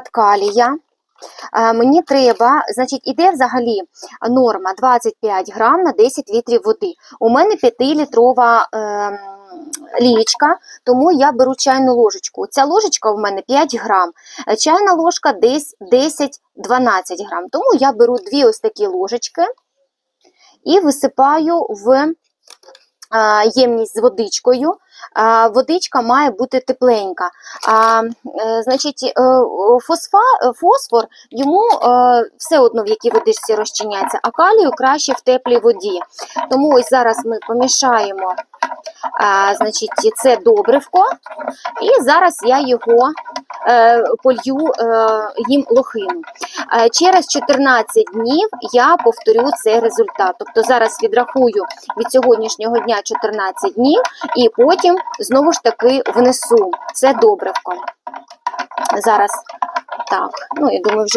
калія. Е, Мені треба, значить, іде взагалі норма 25 грам на 10 літрів води. У мене 5-літрова е, лічка, тому я беру чайну ложечку. Ця ложечка в мене 5 грам, е, чайна ложка десь 10-12 грам. Тому я беру дві ось такі ложечки і висипаю в ємність з водичкою. Водичка має бути тепленька. Е, значить, е, фосфор йому е, все одно в якій водичці розчиняється, а калію краще в теплій воді. Тому ось зараз ми помішаємо значить, це добривко, і зараз я його полью е, їм лохину. Е, Через 14 днів я повторю цей результат. Тобто зараз відрахую від сьогоднішнього дня 14 днів, і потім знову ж таки внесу це добривко. Зараз так, ну я думаю, вже